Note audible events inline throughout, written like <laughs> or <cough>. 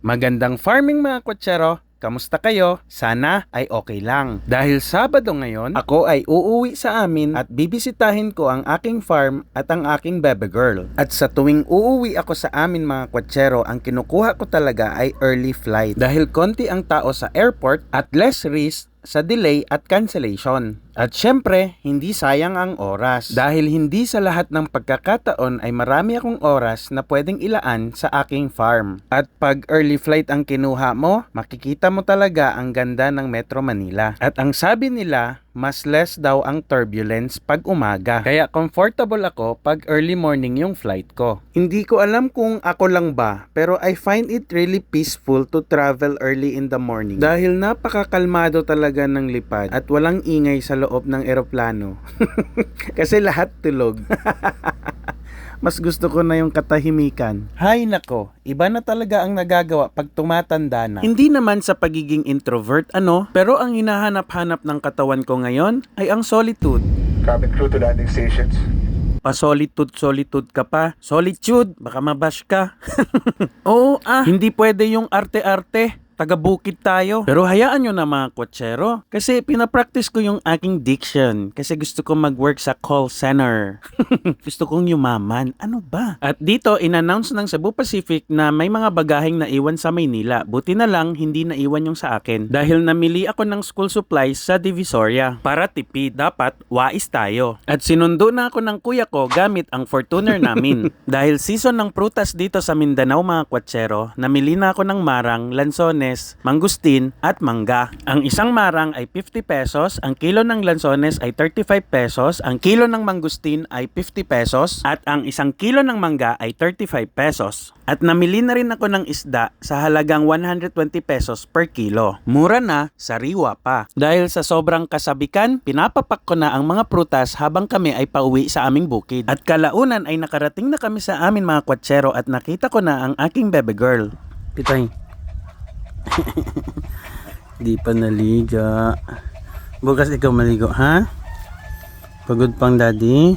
Magandang farming mga kwatsero! Kamusta kayo? Sana ay okay lang. Dahil Sabado ngayon, ako ay uuwi sa amin at bibisitahin ko ang aking farm at ang aking bebe girl. At sa tuwing uuwi ako sa amin mga kwatsero, ang kinukuha ko talaga ay early flight. Dahil konti ang tao sa airport at less risk sa delay at cancellation. At syempre, hindi sayang ang oras dahil hindi sa lahat ng pagkakataon ay marami akong oras na pwedeng ilaan sa aking farm. At pag early flight ang kinuha mo, makikita mo talaga ang ganda ng Metro Manila. At ang sabi nila, mas less daw ang turbulence pag umaga. Kaya comfortable ako pag early morning yung flight ko. Hindi ko alam kung ako lang ba, pero I find it really peaceful to travel early in the morning. Dahil napakakalmado talaga ng lipad at walang ingay sa loob ng eroplano. <laughs> Kasi lahat tulog. <laughs> Mas gusto ko na yung katahimikan. Hay nako, iba na talaga ang nagagawa pag tumatanda na. Hindi naman sa pagiging introvert ano, pero ang hinahanap-hanap ng katawan ko ngayon ay ang solitude. Cabin crew to landing stations. Pa-solitude, solitude ka pa. Solitude, baka mabash ka. <laughs> Oo ah, hindi pwede yung arte-arte. Taga-bukid tayo. Pero hayaan nyo na mga kwatsero. Kasi pinapractice ko yung aking diction. Kasi gusto ko mag-work sa call center. <laughs> gusto kong yumaman. Ano ba? At dito, in-announce ng Cebu Pacific na may mga bagaheng naiwan sa Maynila. Buti na lang, hindi naiwan yung sa akin. Dahil namili ako ng school supplies sa Divisoria. Para tipid, dapat wais tayo. At sinundo na ako ng kuya ko gamit ang Fortuner namin. <laughs> Dahil season ng prutas dito sa Mindanao mga kwatsero, namili na ako ng marang, lansones, mangustin at mangga. Ang isang marang ay 50 pesos, ang kilo ng lansones ay 35 pesos, ang kilo ng mangustin ay 50 pesos, at ang isang kilo ng mangga ay 35 pesos. At namili na rin ako ng isda sa halagang 120 pesos per kilo. Mura na, sariwa pa. Dahil sa sobrang kasabikan, pinapapak ko na ang mga prutas habang kami ay pauwi sa aming bukid. At kalaunan ay nakarating na kami sa amin mga kwatsero at nakita ko na ang aking bebe girl. Pitay. Di pa naliga. Bukas ikaw maligo, ha? Pagod pang daddy?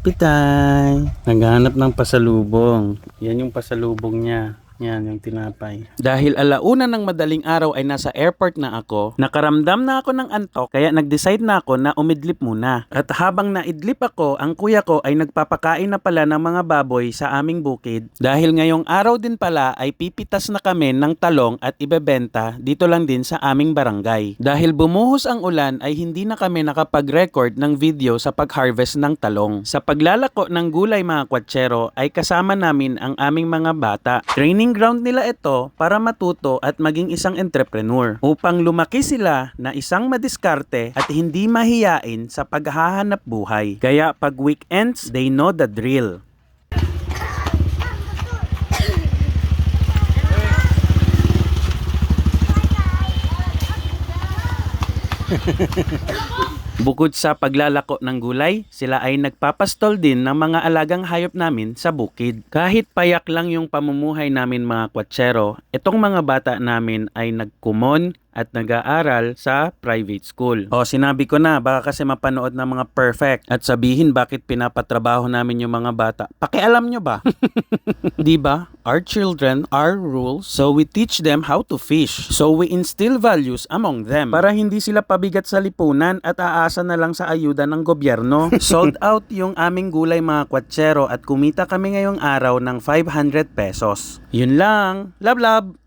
Pitay. Naghahanap ng pasalubong. Yan yung pasalubong niya. Yan yung tinapay. Dahil alauna ng madaling araw ay nasa airport na ako, nakaramdam na ako ng antok kaya nag-decide na ako na umidlip muna. At habang naidlip ako, ang kuya ko ay nagpapakain na pala ng mga baboy sa aming bukid. Dahil ngayong araw din pala ay pipitas na kami ng talong at ibebenta dito lang din sa aming barangay. Dahil bumuhos ang ulan ay hindi na kami nakapag-record ng video sa pag-harvest ng talong. Sa paglalako ng gulay mga kwatsero ay kasama namin ang aming mga bata. Training ground nila ito para matuto at maging isang entrepreneur upang lumaki sila na isang madiskarte at hindi mahiyain sa paghahanap buhay. Kaya pag weekends, they know the drill. <laughs> Bukod sa paglalako ng gulay, sila ay nagpapastol din ng mga alagang hayop namin sa bukid. Kahit payak lang yung pamumuhay namin mga kwatsero, itong mga bata namin ay nagkumon at nag-aaral sa private school. O sinabi ko na, baka kasi mapanood ng mga perfect at sabihin bakit pinapatrabaho namin yung mga bata. Pakialam nyo ba? <laughs> Di ba? Our children are rules, so we teach them how to fish. So we instill values among them para hindi sila pabigat sa lipunan at aasa na lang sa ayuda ng gobyerno. <laughs> Sold out yung aming gulay mga kwatsero at kumita kami ngayong araw ng 500 pesos. Yun lang. Love love!